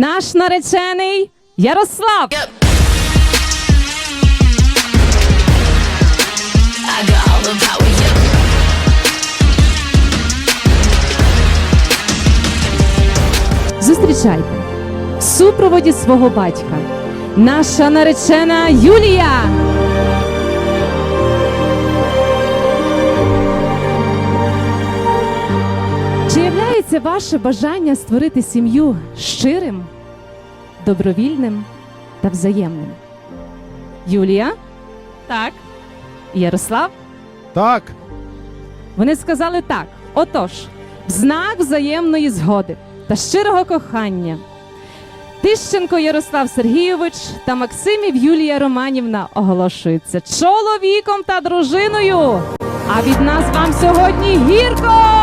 Наш наречений Ярослав. Зустрічайте в супроводі свого батька. Наша наречена Юлія. Чи являється ваше бажання створити сім'ю щирим, добровільним та взаємним? Юлія? Так. Ярослав? Так, Вони сказали так: отож, в знак взаємної згоди та щирого кохання. Тищенко Ярослав Сергійович та Максимів Юлія Романівна оголошуються чоловіком та дружиною. А від нас вам сьогодні гірко!